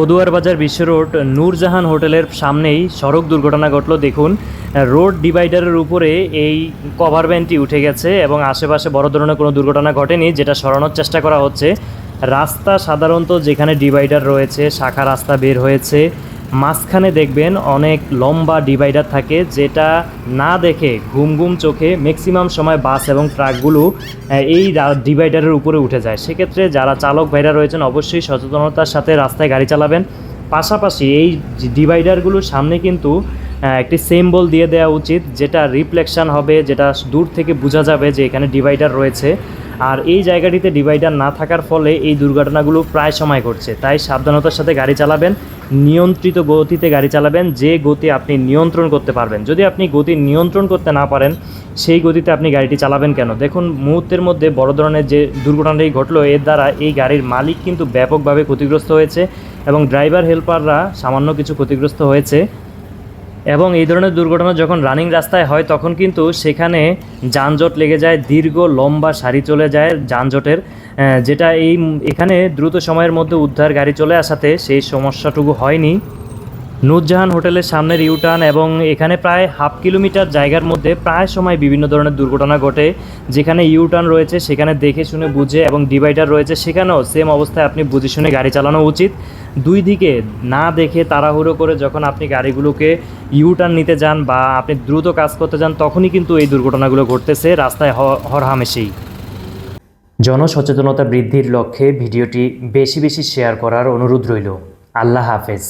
পদুয়ার বাজার বিশ্ব রোড, নূরজাহান হোটেলের সামনেই সড়ক দুর্ঘটনা ঘটল। দেখুন, রোড ডিভাইডারের উপরে এই কভার ভ্যানটি উঠে গেছে এবং আশেপাশে বড় ধরনের কোনো দুর্ঘটনা ঘটেনি, যেটা সরানোর চেষ্টা করা হচ্ছে। রাস্তা সাধারণত যেখানে ডিভাইডার রয়েছে, শাখা রাস্তা বের হয়েছে মাঝখানে দেখবেন অনেক লম্বা ডিভাইডার থাকে যেটা না দেখে ঘুম ঘুম চোখে ম্যাক্সিমাম সময় বাস এবং ট্রাকগুলো এই ডিভাইডারের উপরে উঠে যায়। সেক্ষেত্রে যারা চালক ভাইরা রয়েছেন, অবশ্যই সচেতনতার সাথে রাস্তায় গাড়ি চালাবেন। পাশাপাশি এই ডিভাইডারগুলোর সামনে কিন্তু একটি সিম্বল দিয়ে দেওয়া উচিত, যেটা রিফ্লেকশন হবে, যেটা দূর থেকে বোঝা যাবে যে এখানে ডিভাইডার রয়েছে। আর এই জায়গাটিতে ডিভাইডার না থাকার ফলে এই দুর্ঘটনাগুলো প্রায় সময় ঘটছে। তাই সাবধানতার সাথে গাড়ি চালাবেন, নিয়ন্ত্রিত গতিতে গাড়ি চালাবেন, যে গতি আপনি নিয়ন্ত্রণ করতে পারবেন। যদি আপনি গতি নিয়ন্ত্রণ করতে না পারেন, সেই গতিতে আপনি গাড়িটি চালাবেন কেন? দেখুন, মুহূর্তের মধ্যে বড় ধরনের যে দুর্ঘটনাটি ঘটলো, এর দ্বারা এই গাড়ির মালিক কিন্তু ব্যাপকভাবে ক্ষতিগ্রস্ত হয়েছে এবং ড্রাইভার হেল্পাররা সামান্য কিছু ক্ষতিগ্রস্ত হয়েছে। এবং এই ধরনের দুর্ঘটনা যখন রানিং রাস্তায় হয়, তখন কিন্তু সেখানে যানজট লেগে যায়, দীর্ঘ লম্বা সারি চলে যায় যানজটের যেটা এই এখানে দ্রুত সময়ের মধ্যে উদ্ধার গাড়ি চলে আসাতে সেই সমস্যাটুকু হয়নি। নূরজাহান হোটেলের সামনের ইউটার্ন এবং এখানে প্রায় হাফ কিলোমিটার জায়গার মধ্যে প্রায় সময় বিভিন্ন ধরনের দুর্ঘটনা ঘটে। যেখানে ইউটার্ন রয়েছে, সেখানে দেখে শুনে বুঝে এবং ডিভাইডার রয়েছে, সেখানেও সেম অবস্থায় আপনি বুঝে শুনে গাড়ি চালানো উচিত। দুই দিকে না দেখে তাড়াহুড়ো করে যখন আপনি গাড়িগুলোকে ইউটার্ন নিতে যান বা আপনি দ্রুত কাজ করতে যান, তখনই কিন্তু এই দুর্ঘটনাগুলো ঘটতেছে রাস্তায় হরহামেশেই জনসচেতনতা বৃদ্ধির লক্ষ্যে ভিডিওটি বেশি বেশি শেয়ার করার অনুরোধ রইল। আল্লাহ হাফেজ।